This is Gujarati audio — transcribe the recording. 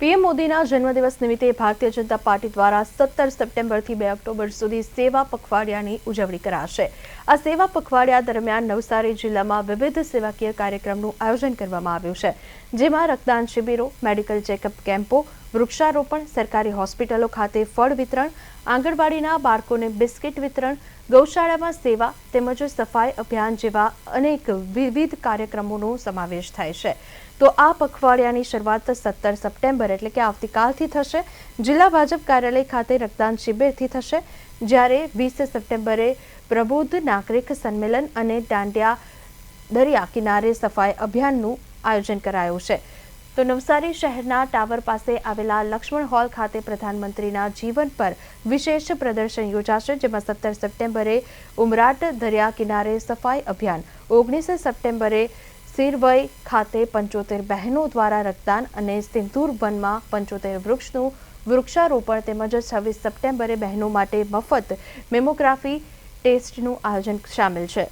પીએમ મોદીના જન્મદિવસ નિમિત્તે ભારતીય જનતા પાર્ટી દ્વારા સત્તર સપ્ટેમ્બરથી બે ઓક્ટોબર સુધી સેવા પખવાડિયાની ઉજવણી કરાશે. આ સેવા પખવાડિયા દરમિયાન નવસારી જિલ્લામાં વિવિધ સેવાકીય કાર્યક્રમનું આયોજન કરવામાં આવ્યું છે. જેમાં રક્તદાન શિબિરો, મેડિકલ ચેકઅપ કેમ્પો વૃક્ષારોપણ, સરકારી હોસ્પિટલો ખાતે ફળ વિતરણ, આંગણવાડીના બાળકોને બિસ્કિટ વિતરણ, ગૌશાળામાં સેવા તેમજ સફાઈ અભિયાન જેવા અનેક વિવિધ કાર્યક્રમોનો સમાવેશ થાય છે. તો આ પખવાડિયાની શરૂઆત સત્તર સપ્ટેમ્બર એટલે કે આવતીકાલથી થશે. જિલ્લા ભાજપ કાર્યાલય ખાતે રક્તદાન શિબિરથી થશે, જ્યારે વીસ સપ્ટેમ્બરે પ્રબુદ્ધ નાગરિક સંમેલન અને દાંડિયા દરિયા કિનારે સફાઈ અભિયાનનું આયોજન કરાયું છે. તો નવસારી શહેરના ટાવર પાસે આવેલા લક્ષ્મણ હોલ ખાતે પ્રધાનમંત્રીના જીવન પર વિશેષ પ્રદર્શન યોજાશે, જેમાં સત્તર સપ્ટેમ્બરે ઉમરાટ દરિયા કિનારે સફાઈ અભિયાન, ઓગણીસ સપ્ટેમ્બરે સિરવય ખાતે પંચોતેર બહેનો દ્વારા રક્તદાન અને સિંદૂર વનમાં પંચોતેર વૃક્ષનું વૃક્ષારોપણ તેમજ છવ્વીસ સપ્ટેમ્બરે બહેનો માટે મફત મેમોગ્રાફી ટેસ્ટનું આયોજન સામેલ છે.